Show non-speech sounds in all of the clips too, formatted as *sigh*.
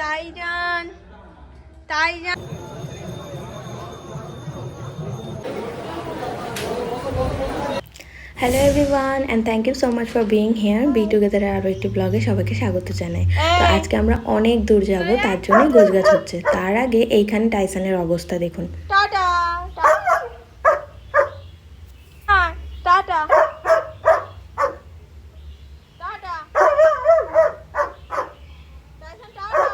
তাইজান তাইজান। Hello everyone and thank you so much for being here B টুগেদারের আরও একটি ব্লগে সবাইকে স্বাগত জানাই। তো আজকে আমরা অনেক দূর যাব তার জন্য গোছগাছ হচ্ছে। তার আগে এইখানে টাইসানের অবস্থা দেখুন। টাটা হ্যাঁ, টাটা টাটা টাইসন, টাটা।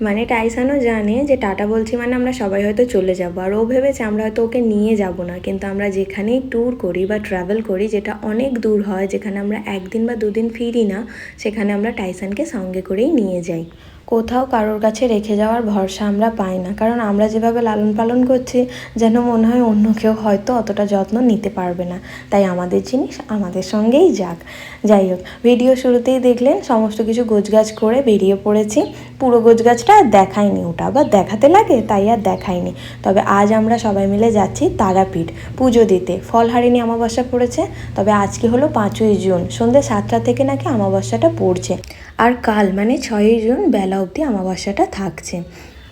মানে টাইসানও জানে যে টাটা বলছি মানে আমরা সবাই হয়তো চলে যাব। আর ও ভেবেছে আমরা হয়তো ওকে নিয়ে যাব না। কিন্তু আমরা যেখানেই ট্যুর করি বা ট্রাভেল করি, যেটা অনেক দূর হয়, যেখানে আমরা একদিন বা দুদিন ফিরি না, সেখানে আমরা টাইসানকে সঙ্গে করেই নিয়ে যাই। কোথাও কারোর কাছে রেখে যাওয়ার ভরসা আমরা পাই না। কারণ আমরা যেভাবে লালন পালন করছি, যেন মনে হয় অন্য কেউ হয়তো অতটা যত্ন নিতে পারবে না। তাই আমাদের জিনিস আমাদের সঙ্গেই যাক। যাই হোক ভিডিও শুরুতেই দেখলেন, সমস্ত কিছু গোছগাছ করে বেরিয়ে পড়েছি। পুরো গোছগাছটা আর দেখায়নি ওটা। আবার দেখাতে লাগে, তাই আর দেখায়নি। তবে আজ আমরা সবাই মিলে যাচ্ছি তারাপীঠ পুজো দিতে। ফলহারিণী অমাবস্যা পড়েছে, তবে আজকে হলো পাঁচই জুন। সন্ধ্যে সাতটা থেকে নাকি অমাবস্যাটা পড়ছে। আর কাল মানে ছয়ই জুন বেলা অবধি অমাবস্যাটা থাকছে।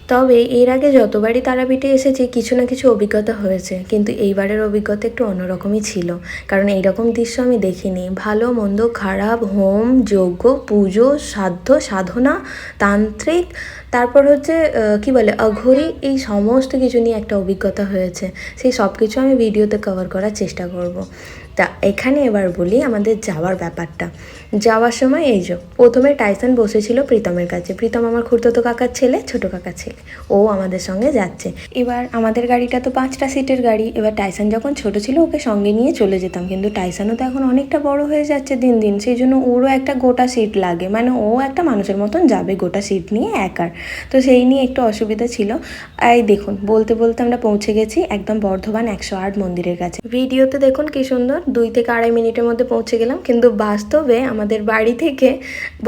তবে এর আগে যতবারই তারাপীঠে এসেছি, কিছু না কিছু অভিজ্ঞতা হয়েছে। কিন্তু এইবারের অভিজ্ঞতা একটু অন্যরকমই ছিল। কারণ এইরকম দৃশ্য আমি দেখিনি। ভালো, মন্দ, খারাপ, হোম, যজ্ঞ, পুজো, সাধ্য, সাধনা, তান্ত্রিক, তারপর হচ্ছে কি বলে, অঘরি, এই সমস্ত কিছু নিয়ে একটা অভিজ্ঞতা হয়েছে। সেই সব কিছু আমি ভিডিওতে কভার করার চেষ্টা করব। তা এখানে এবার বলি আমাদের যাওয়ার ব্যাপারটা। যাওয়ার সময় এই যে, প্রথমে টাইসন বসেছিল প্রীতমের কাছে। প্রীতম আমার খুড়তো কাকার ছেলে, ছোট কাকার ছেলে। ও আমাদের সঙ্গে যাচ্ছে। এবার আমাদের গাড়িটা তো পাঁচটা সিটের গাড়ি। এবার টাইসন যখন ছোট ছিল, ওকে সঙ্গে নিয়ে চলে যেতাম। কিন্তু টাইসনও তো এখন অনেকটা বড় হয়ে যাচ্ছে দিন দিন। সেই জন্য ওরও একটা গোটা সিট লাগে। মানে ও একটা মানুষের মতন যাবে গোটা সিট নিয়ে একার। তো সেই নিয়ে একটু অসুবিধা ছিল। এই দেখুন, বলতে বলতে আমরা পৌঁছে গেছি একদম বর্ধমান একশো আট মন্দিরের কাছে। ভিডিওতে দেখুন কি সুন্দর। দুই থেকে আড়াই মিনিটের মধ্যে পৌঁছে গেলাম। কিন্তু বাস্তবে আমাদের বাড়ি থেকে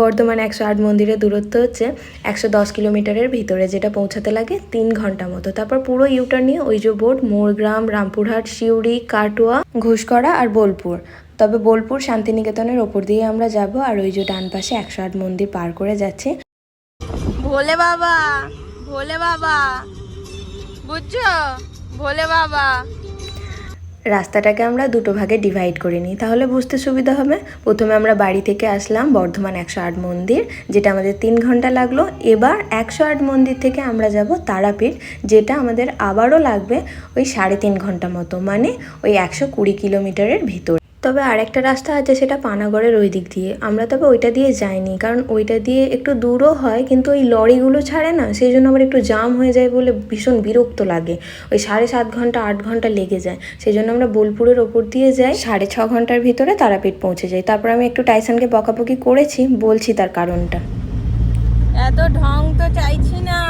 বর্ধমান একশো আট মন্দিরের দূরত্ব হচ্ছে একশো দশ কিলোমিটারের ভিতরে, যেটা পৌঁছাতে লাগে তিন ঘণ্টা মতো। তারপর পুরো ইউটার নিয়ে ওই যে বোর্ড, মোরগ্রাম, রামপুরহাট, সিউড়ি, কাটুয়া ঘুষকরা আর বোলপুর। তবে বোলপুর শান্তিনিকেতনের ওপর দিয়ে আমরা যাব আর ওই যে ডান পাশে একশো আট মন্দির পার করে যাচ্ছি। ভোলে বাবা ভোলে বাবা, বুঝছ? ভোলে বাবা। রাস্তাটাকে আমরা দুটো ভাগে ডিভাইড করে নিই। তাহলে বুঝতে সুবিধা হবে। প্রথমে আমরা বাড়ি থেকে আসলাম বর্ধমান একশো আট মন্দির, যেটা আমাদের তিন ঘণ্টা লাগল। এবার একশো আট মন্দির থেকে আমরা যাব তারাপীঠ, যেটা আমাদের আবারও লাগবে ওই সাড়ে তিন ঘণ্টা মতো মানে ওই একশো কুড়ি কিলোমিটারের ভিতর। তবে আরেকটা রাস্তা আছে সেটা পানাগড়ের ওই দিক দিয়ে। আমরা তবে ওইটা দিয়ে যাইনি, কারণ ওইটা দিয়ে একটু দূরও হয়, কিন্তু ওই লরিগুলো ছাড়ে না, সেই জন্য আমার একটু জাম হয়ে যায় বলে ভীষণ বিরক্ত লাগে। ওই সাড়ে সাত ঘণ্টা, আট ঘণ্টা লেগে যায়। সেই জন্য আমরা বোলপুরের ওপর দিয়ে যাই, সাড়ে ছ ঘণ্টার ভিতরে তারাপীঠ পৌঁছে যাই। তারপর আমি একটু টাইসনকে বকাবকি করেছি, বলছি তার কারণটা। এত ঢং তো চাইছি না।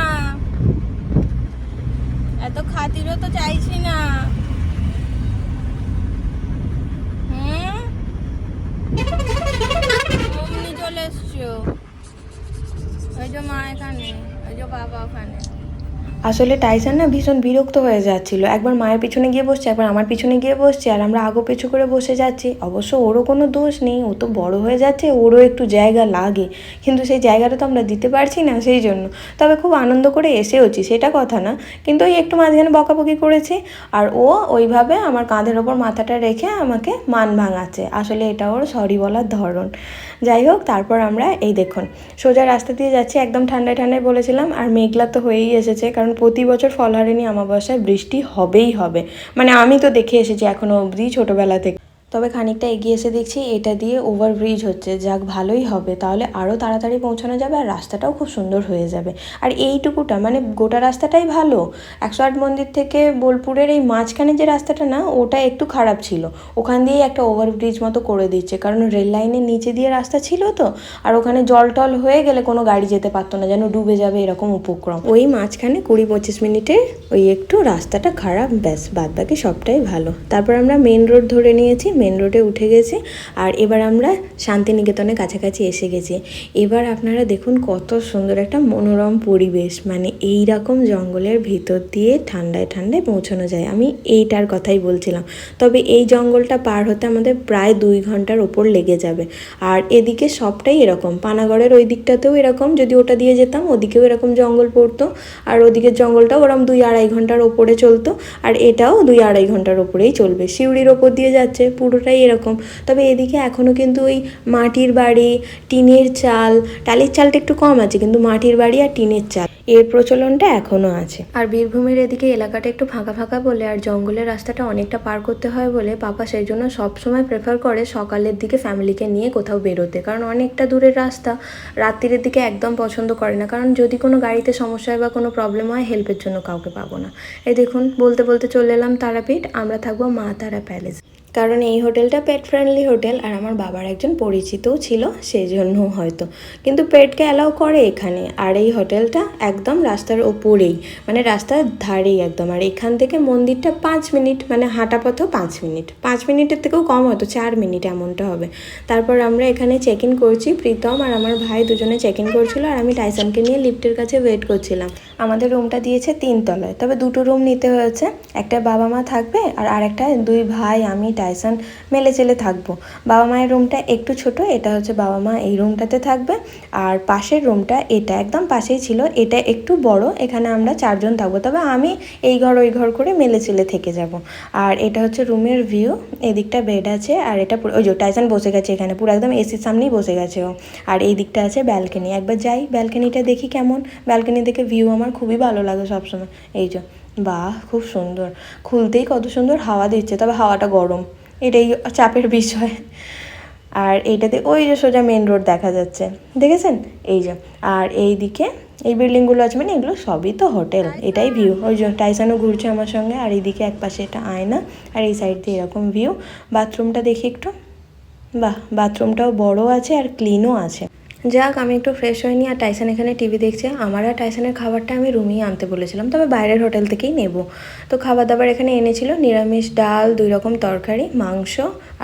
এত খাতিরও তো চাইছি না হুম অমনি চলে এসছো। ওই যে মা এখানে ওই যে বাবা ওখানে। আসলে টাইসান না ভীষণ বিরক্ত হয়ে যাচ্ছিল। একবার মায়ের পিছনে গিয়ে বসছে, একবার আমার পিছনে গিয়ে বসছে, আর আমরা আগো পেছু করে বসে যাচ্ছি। অবশ্য ওরও কোনো দোষ নেই, ও তো বড় হয়ে যাচ্ছে, ওরও একটু জায়গা লাগে। কিন্তু সেই জায়গাটা তো আমরা দিতে পারছি না সেই জন্য। তবে খুব আনন্দ করে এসেওছি, সেটা কথা না। কিন্তু ওই একটু মাঝখানে বকাবকি করেছি, আর ও ওইভাবে আমার কাঁধের ওপর মাথাটা রেখে আমাকে মান ভাঙাচ্ছে। আসলে এটা ওর সরি বলার ধরন। যাই হোক, তারপর আমরা এই দেখুন, সোজা রাস্তা দিয়ে যাচ্ছি, একদম ঠান্ডায় ঠান্ডায় বলেছিলাম, আর মেঘলা তো হয়েই এসেছে কারণ প্রতি বছর ফলহারিণী অমাবস্যায় বৃষ্টি হবেই হবে। মানে আমি তো দেখে এসেছি এখনও অবধি ছোটোবেলা থেকে। তবে খানিকটা এগিয়ে এসে দেখছি এটা দিয়ে ওভারব্রিজ হচ্ছে। যাক, ভালোই হবে। তাহলে আরও তাড়াতাড়ি পৌঁছানো যাবে আর রাস্তাটাও খুব সুন্দর হয়ে যাবে। আর এইটুকুটা মানে গোটা রাস্তাটাই ভালো। একশো আট মন্দির থেকে বোলপুরের এই মাঝখানে যে রাস্তাটা না, ওটা একটু খারাপ ছিল। ওখান দিয়েই একটা ওভারব্রিজ মতো করে দিচ্ছে। কারণ রেল লাইনের নিচে দিয়ে রাস্তা ছিল তো। আর ওখানে জল টল হয়ে গেলে কোনো গাড়ি যেতে পারতো না, যেন ডুবে যাবে এরকম উপক্রম। ওই মাঝখানে কুড়ি পঁচিশ মিনিটে ওই একটু রাস্তাটা খারাপ, ব্যাস বাদ বাকি সবটাই ভালো। তারপর আমরা মেন রোড ধরে নিয়েছি। মেন রোডে উঠে গেছি আর এবার আমরা শান্তিনিকেতনের কাছাকাছি এসে গেছি। এবার আপনারা দেখুন কত সুন্দর একটা মনোরম পরিবেশ মানে এই রকম জঙ্গলের ভিতর দিয়ে ঠান্ডায় ঠান্ডায় পৌঁছানো যায়। আমি এইটার কথাই বলছিলাম। তবে এই জঙ্গলটা পার হতে আমাদের প্রায় দুই ঘণ্টার ওপর লেগে যাবে। আর এদিকে সবটাই এরকম। পানাগড়ের ওই দিকটাতেও এরকম। যদি ওটা দিয়ে যেতাম, ওদিকেও এরকম জঙ্গল পড়তো। আর ওদিকের জঙ্গলটাও ওরকম দুই আড়াই ঘণ্টার ওপরে চলতো। আর এটাও দুই আড়াই ঘণ্টার ওপরেই চলবে। সিউড়ির ওপর দিয়ে যাচ্ছে। পুরোটাই এরকম। তবে এদিকে এখনও কিন্তু ওই মাটির বাড়ি, টিনের চাল, টালির চালটা একটু কম আছে, কিন্তু মাটির বাড়ি আর টিনের চাল, এর প্রচলনটা এখনও আছে। আর বীরভূমের এদিকে এলাকাটা একটু ফাঁকা ফাঁকা বলে, আর জঙ্গলের রাস্তাটা অনেকটা পার করতে হয় বলে পাপা সেই জন্য সবসময় প্রেফার করে সকালের দিকে ফ্যামিলিকে নিয়ে কোথাও বেরোতে। কারণ অনেকটা দূরের রাস্তা, রাত্রির দিকে একদম পছন্দ করে না। কারণ যদি কোনো গাড়িতে সমস্যা হয় বা কোনো প্রবলেম হয় হেল্পের জন্য কাউকে পাবো না। এই দেখুন, বলতে বলতে চলে এলাম তারাপীঠ, আমরা থাকব মা তারা প্যালেস কারণ এই হোটেলটা পেট ফ্রেন্ডলি হোটেল আর আমার বাবার একজন পরিচিতও ছিল সেই জন্য হয়তো। কিন্তু পেটকে অ্যালাউ করে এখানে। আর এই হোটেলটা একদম রাস্তার ওপরেই মানে রাস্তার ধারেই একদম। আর এখান থেকে মন্দিরটা পাঁচ মিনিট মানে হাঁটা পথও পাঁচ মিনিট। পাঁচ মিনিটের থেকেও কম হয়তো, চার মিনিট এমনটা হবে। তারপর আমরা এখানে চেক ইন করছি প্রীতম আর আমার ভাই দুজনে চেক ইন করছিল আর আমি টাইসনকে নিয়ে লিফটের কাছে ওয়েট করছিলাম। আমাদের রুমটা দিয়েছে তিনতলায় তবে দুটো রুম নিতে হয়েছে। একটা বাবা মা থাকবে আর আরেকটা দুই ভাই, আমি টাইসন মেলে চেলে থাকব। বাবা মায়ের রুমটা একটু ছোট, এটা হচ্ছে বাবা মা এই রুমটাতে থাকবে। আর পাশের রুমটা, এটা একদম পাশেই ছিল, এটা একটু বড়, এখানে আমরা চারজন থাকব। তবে আমি এই ঘর, ওই ঘর করে মেলে চেলে থেকে যাব। আর এটা হচ্ছে রুমের ভিউ, এদিকটা বেড আছে, আর এটা ওই যে টাইসন বসে গেছে এখানে, পুরো একদম এসির সামনেই বসে গেছে ও। আর এই দিকটা আছে ব্যালকনি, একবার যাই, ব্যালকনিটা দেখি কেমন। ব্যালকনি দেখে ভিউ আমার খুবই ভালো লাগে সবসময়। এই যে, বাহ, খুব সুন্দর। খুলতেই কত সুন্দর হাওয়া দিচ্ছে, তবে হাওয়াটা গরম। এটাই চাপের বিষয়। আর এইটাতে ওই যে সোজা মেন রোড দেখা যাচ্ছে। দেখেছেন? এই যে। আর এই দিকে এই বিল্ডিংগুলো আছে মানে এগুলো সবই তো হোটেল এটাই ভিউ ওই যে টাইসানও ঘুরছে আমার সঙ্গে, আর এইদিকে এক পাশে এটা আয়না, আর এই সাইড দিয়ে এরকম ভিউ বাথরুমটা দেখি একটু। বাহ বাথরুমটাও বড় আছে আর ক্লিনও আছে। যাক, আমি একটু ফ্রেশ হয়নি আর টাইসন এখানে টিভি দেখছে। আমার আর টাইসনের খাবারটা আমি রুমেই আনতে বলেছিলাম। তবে বাইরের হোটেল থেকেই নেব। তো খাবার দাবার এখানে এনেছিল, নিরামিষ ডাল, দুই রকম তরকারি, মাংস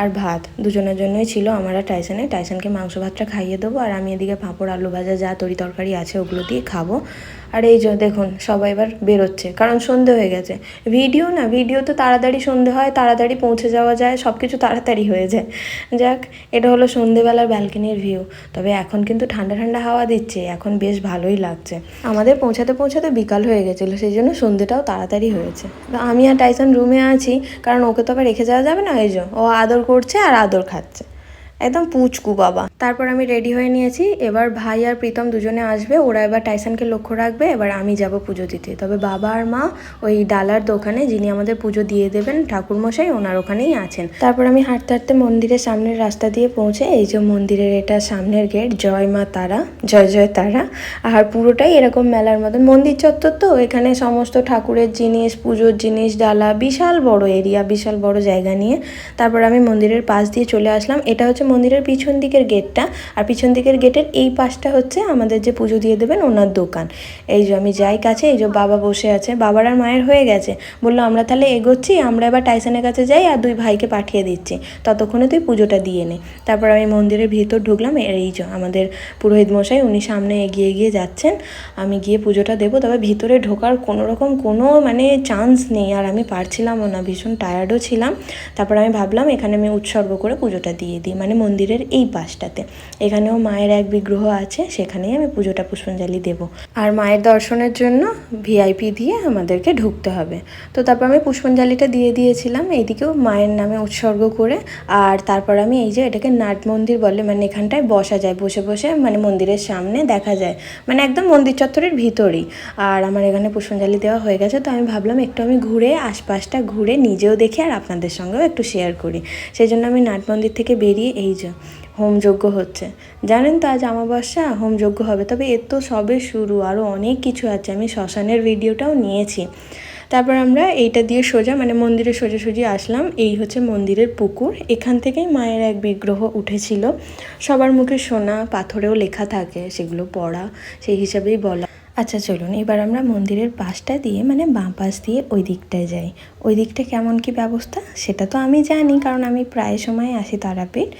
আর ভাত। দুজনের জন্যই ছিল আমার আর টাইসনের টাইসনকে মাংস, ভাতটা খাইয়ে দেবো আর আমি এদিকে পাঁপড়, আলু ভাজা, যা তরি তরকারি আছে ওগুলো দিয়ে খাব। আর এই যে দেখুন, সবাই এবার বেরোচ্ছে, কারণ সন্ধে হয়ে গেছে। ভিডিও না, ভিডিও তো তাড়াতাড়ি সন্ধে হয়, তাড়াতাড়ি পৌঁছে যাওয়া যায় সব কিছু তাড়াতাড়ি হয়ে যায়। যাক, এটা হলো সন্ধেবেলার ব্যালকনির ভিউ। তবে এখন কিন্তু ঠান্ডা ঠান্ডা হাওয়া দিচ্ছে, এখন বেশ ভালোই লাগছে। আমাদের পৌঁছাতে পৌঁছাতে বিকাল হয়ে গেছিল, সেই জন্য সন্ধেটাও তাড়াতাড়ি হয়েছে। আমি আর টাইসন রুমে আছি, কারণ ওকে তো আবার রেখে যাওয়া যাবে না যে, ও আদর করছে আর আদর খাচ্ছে। একদম পুচকু বাবা। তারপর আমি রেডি হয়ে নিয়েছি। এবার ভাই আর প্রীতম দুজনে আসবে। ওরা এবার টাইসানকে লক্ষ্য রাখবে। এবার আমি যাব পুজো দিতে। তবে বাবা আর মা ওই ডালার দোকানে, যিনি আমাদের পুজো দিয়ে দেবেন, ঠাকুরমশাই, ওনার ওখানেই আছেন। তারপর আমি হাঁটতে হাঁটতে মন্দিরের সামনের রাস্তা দিয়ে পৌঁছে, এই যে মন্দিরের এটা সামনের গেট, জয় মা তারা, জয় জয় তারা, আর পুরোটাই এরকম মেলার মতন। মন্দির চত্বর তো, এখানে সমস্ত ঠাকুরের জিনিস, পুজোর জিনিস, ডালা, বিশাল বড় এরিয়া বিশাল বড় জায়গা নিয়ে। তারপর আমি মন্দিরের পাশ দিয়ে চলে আসলাম। এটা হচ্ছে মন্দিরের পিছন দিকের গেটটা, আর পিছন দিকের গেটের এই পাশটা হচ্ছে আমাদের যে পুজো দিয়ে দেবেন ওনার দোকান। এই যে আমি যাই কাছে, এই যে বাবা বসে আছে, বাবার আর মায়ের হয়ে গেছে। বলল, আমরা তাহলে এগোচ্ছি, আমরা এবার টাইসনের কাছে যাই আর দুই ভাইকে পাঠিয়ে দিচ্ছি। ততক্ষণে তুই পুজোটা দিয়ে নে। তারপর আমি মন্দিরের ভিতর ঢুকলাম, এই যে আমাদের পুরোহিত মশাই, উনি সামনে এগিয়ে এগিয়ে যাচ্ছেন। আমি গিয়ে পুজোটা দেবো, তবে ভিতরে ঢোকার কোনো রকম কোনো মানে চান্স নেই, আর আমি পারছিলামও না, ভীষণ টায়ার্ডও ছিলাম। তারপর আমি ভাবলাম, এখানে আমি উৎসর্গ করে পুজোটা দিয়ে দিই। মানে মন্দিরের এই পাশটাতে। এখানেও মায়ের এক বিগ্রহ আছে, সেখানেই আমি পুজোটা পুষ্পাঞ্জলি দেব। আর মায়ের দর্শনের জন্য ভিআইপি দিয়ে আমাদেরকে ঢুকতে হবে। তো তারপর আমি পুষ্পাঞ্জলিটা দিয়ে দিয়েছিলাম, এইদিকেও মায়ের নামে উৎসর্গ করে। আর তারপর আমি এই যে এটাকে নাট মন্দির বলে মানে এখানটায় বসা যায়, বসে বসে মানে মন্দিরের সামনে দেখা যায়। মানে একদম মন্দির চত্বরের ভিতরেই। আর আমার এখানে পুষ্পাঞ্জলি দেওয়া হয়ে গেছে, তো আমি ভাবলাম একটু আমি ঘুরে, আশপাশটা ঘুরে নিজেও দেখি আর আপনাদের সঙ্গেও একটু শেয়ার করি। সেই জন্য আমি নাট মন্দির থেকে বেরিয়ে এই যে, হোমযজ্ঞ হচ্ছে। জানেন তো আজ অমাবস্যা, হোমযজ্ঞ হবে। তবে এর তো সবে শুরু আরও অনেক কিছু আছে। আমি শ্মশানের ভিডিওটাও নিয়েছি। তারপর আমরা এইটা দিয়ে সোজা মানে মন্দিরের সোজাসুজি আসলাম। এই হচ্ছে মন্দিরের পুকুর। এখান থেকেই মায়ের এক বিগ্রহ উঠেছিল। সবার মুখে সোনা, পাথরেও লেখা থাকে, সেগুলো পড়া, সেই হিসাবেই বলা আচ্ছা চলুন এবার আমরা মন্দিরের পাশটা দিয়ে মানে বাঁ পাশ দিয়ে ওই দিকটায় যাই। ওই দিকটা কেমন কি ব্যবস্থা? সেটা তো আমি জানি কারণ আমি প্রায় সময় আসি তারাপীঠ।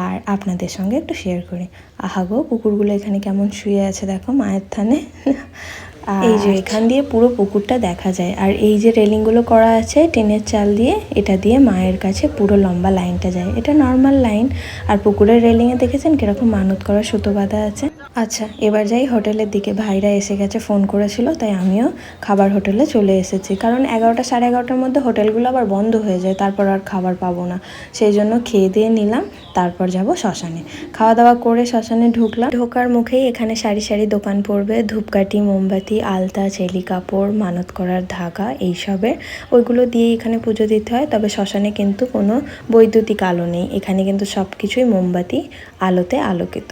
আর আপনাদের সঙ্গে একটু শেয়ার করি। আহাগো কুকুরগুলো এখানে কেমন শুয়ে আছে দেখো মায়ের থানে। *laughs* এই যে এখান দিয়ে পুরো পুকুরটা দেখা যায়। আর এই যে রেলিংগুলো করা আছে টিনের চাল দিয়ে এটা দিয়ে মায়ের কাছে পুরো লম্বা লাইনটা যায়। এটা নর্মাল লাইন আর পুকুরের রেলিংয়ে দেখেছেন কীরকম মানত করা সুতো বাঁধা আছে? আচ্ছা এবার যাই হোটেলের দিকে। ভাইরা এসে গেছে, ফোন করেছিল, তাই আমিও খাবার হোটেলে চলে এসেছি। কারণ এগারোটা সাড়ে এগারোটার মধ্যে হোটেলগুলো আবার বন্ধ হয়ে যায়, তারপর আর খাবার পাবো না। সেই জন্য খেয়ে দিয়ে নিলাম। তারপর যাব শ্মশানে। খাওয়া দাওয়া করে শ্মশানে ঢুকলাম। ঢোকার মুখেই এখানে সারি সারি দোকান পড়বে। ধূপকাঠি, মোমবাতি, আলতা, চেলি কাপড়, মানত করার ধাগা এইসবের। ওইগুলো দিয়ে এখানে পুজো দিতে হয়। তবে শ্মশানে কিন্তু কোনো বৈদ্যুতিক আলো নেই। এখানে কিন্তু সব কিছুই মোমবাতি আলোতে আলোকিত।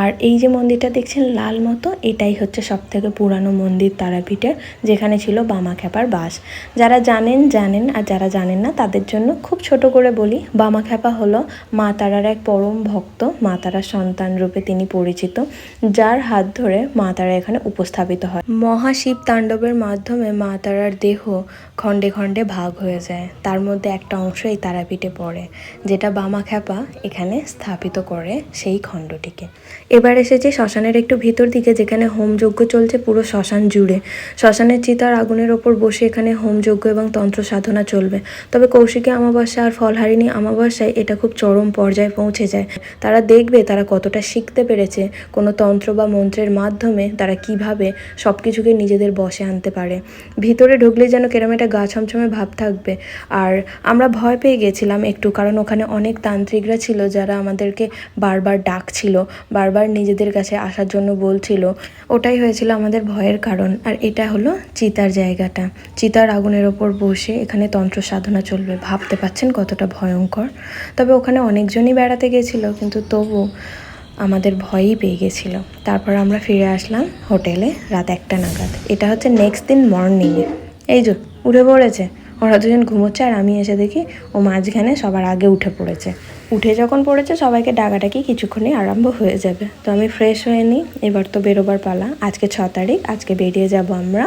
আর এই যে মন্দিরটা দেখছেন লাল মতো, এটাই হচ্ছে সব থেকে পুরানো মন্দির তারাপীঠের, যেখানে ছিল বামাখ্যাপার বাস। যারা জানেন জানেন, আর যারা জানেন না, তাদের জন্য খুব ছোট করে বলি বামাখ্যাপা হলো মা তারার এক পরম ভক্ত, মা তারার সন্তান রূপে তিনি পরিচিত, যার হাত ধরে মা তারা এখানে উপস্থাপিত হয়। মহাশিব তাণ্ডবের মাধ্যমে মা তারার দেহ খণ্ডে খণ্ডে ভাগ হয়ে যায়। তার মধ্যে একটা অংশ এই তারাপীঠে পড়ে, যেটা বামাখ্যাপা এখানে স্থাপিত করে সেই খণ্ডটিকে। এবার এসেছি শ্মশানের একটু ভিতর দিকে, যেখানে হোমযজ্ঞ চলছে পুরো শ্মশান জুড়ে। শ্মশানের চিতার আগুনের ওপর বসে এখানে হোমযজ্ঞ এবং তন্ত্র সাধনা চলবে। তবে কৌশিকী অমাবস্যা আর ফলহারিণী অমাবস্যায় এটা খুব চরম পর্যায়ে পৌঁছে যায়। তারা দেখবে তারা কতটা শিখতে পেরেছে, কোনো তন্ত্র বা মন্ত্রের মাধ্যমে তারা কীভাবে সব কিছুকে নিজেদের বসে আনতে পারে। ভিতরে ঢুকলে যেন কেরম একটা গা ছমছমে ভাব থাকবে। আর আমরা ভয় পেয়ে গেছিলাম একটু, কারণ ওখানে অনেক তান্ত্রিকরা ছিল যারা আমাদেরকে বারবার ডাকছিল, বারবার নিজেদের কাছে আসার জন্য বলছিল। ওটাই হয়েছিল আমাদের ভয়ের কারণ। আর এটা হলো চিতার জায়গাটা। চিতার আগুনের ওপর বসে এখানে তন্ত্র সাধনা চলবে। ভাবতে পাচ্ছেন কতটা ভয়ঙ্কর? তবে ওখানে অনেকজনই বেড়াতে গেছিল, কিন্তু তবু আমাদের ভয়ই পেয়ে গেছিল। তারপর আমরা ফিরে আসলাম হোটেলে রাত একটা নাগাদ। এটা হচ্ছে নেক্সট দিন মর্নিংয়ে এই যে, উঠে পড়েছে। ওরা দুজন ঘুমোচ্ছে আর আমি এসে দেখি ও মাঝখানে সবার আগে উঠে পড়েছে। উঠে যখন পড়েছে, সবাইকে ডাকাডাকি কিছুক্ষণই আরম্ভ হয়ে যাবে। তো আমি ফ্রেশ হয়ে নিই, এবার তো বেরোবার পালা। আজকে ছ তারিখ, আজকে বেরিয়ে যাব আমরা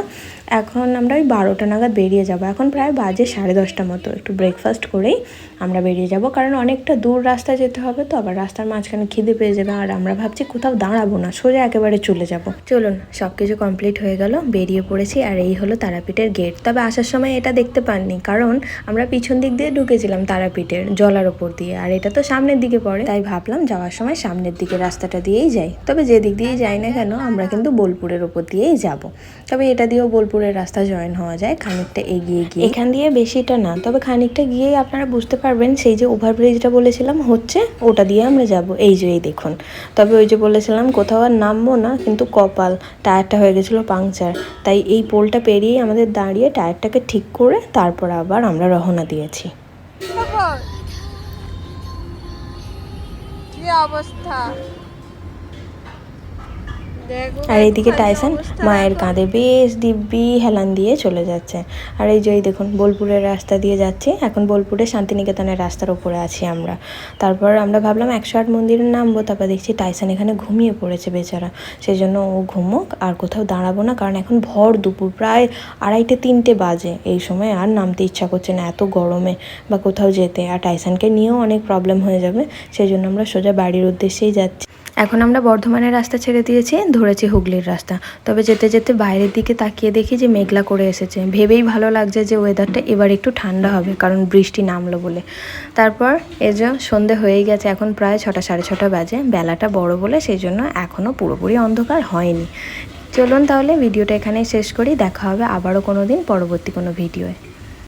এখন আমরা ওই বারোটা নাগাদ বেরিয়ে যাব। এখন প্রায় বাজে সাড়ে দশটা মতো। একটু ব্রেকফাস্ট করেই আমরা বেরিয়ে যাব। কারণ অনেকটা দূর রাস্তা যেতে হবে তো, আবার রাস্তার মাঝখানে খিদে পেয়ে যাবে। আর আমরা ভাবছি কোথাও দাঁড়াবো না, সোজা একেবারে চলে যাব। চলুন সব কিছু কমপ্লিট হয়ে গেল, বেরিয়ে পড়েছি। আর এই হলো তারাপীঠের গেট তবে আসার সময় এটা দেখতে পাননি, কারণ আমরা পিছন দিক দিয়ে ঢুকেছিলাম তারাপীঠের জলার ওপর দিয়ে। আর এটা তো সামনের দিকে পড়ে। তাই ভাবলাম যাওয়ার সময় সামনের দিকে রাস্তাটা দিয়েই যাই। তবে যে দিক দিয়েই যাই না কেন, আমরা কিন্তু বোলপুরের ওপর দিয়েই যাব। তবে এটা দিয়েও বোলপুরের রাস্তা জয়েন হওয়া যায় খানিকটা এগিয়ে গিয়ে। এখান দিয়ে বেশিটা না তবে খানিকটা গিয়েই আপনারা বুঝতে পারবেন সেই যে ওভারব্রিজটা বলেছিলাম হচ্ছে ওটা দিয়ে আমরা যাব। এই যে এই দেখুন। তবে ওই যে বলেছিলাম কোথাও আর নামবো না কিন্তু কপাল টায়ারটা হয়ে গেছিল পাংচার। তাই এই পোলটা পেরিয়ে আমাদের দাঁড়িয়ে টায়ারটাকে ঠিক করে তারপর আবার আমরা রওনা দিয়েছি। অবস্থা? আর এইদিকে টাইসান মায়ের কাঁধে বেশ দিব্যি হেলান দিয়ে চলে যাচ্ছে। আর এই যে দেখুন, বোলপুরের রাস্তা দিয়ে যাচ্ছি। এখন বোলপুরের শান্তিনিকেতনের রাস্তার উপরে আছি আমরা। তারপর আমরা ভাবলাম একশো আট মন্দিরে নামবো তারপর দেখছি টাইসান এখানে ঘুমিয়ে পড়েছে বেচারা। সেই জন্য ও ঘুমোক, আর কোথাও দাঁড়াবো না, কারণ এখন ভর দুপুর, প্রায় আড়াইটে তিনটে বাজে। এই সময় আর নামতে ইচ্ছা করছে না, এত গরমে বা কোথাও যেতে। আর টাইসানকে নিয়েও অনেক প্রবলেম হয়ে যাবে সেই জন্য আমরা সোজা বাড়ির উদ্দেশ্যেই যাচ্ছি। এখন আমরা বর্ধমানের রাস্তা ছেড়ে দিয়েছি, ধরেছি হুগলির রাস্তা। তবে যেতে যেতে বাইরের দিকে তাকিয়ে দেখি যে মেঘলা করে এসেছে। ভেবেই ভালো লাগছে যে ওয়েদারটা এবার একটু ঠান্ডা হবে, কারণ বৃষ্টি নামলো বলে। তারপর এই যে সন্ধে হয়েই গেছে, এখন প্রায় ছটা সাড়ে ছটা বাজে। বেলাটা বড় বলে সেই জন্য এখনও পুরোপুরি অন্ধকার হয়নি। চলুন তাহলে ভিডিওটা এখানেই শেষ করি। দেখা হবে আবারও কোনো দিন পরবর্তী কোনো ভিডিওয়।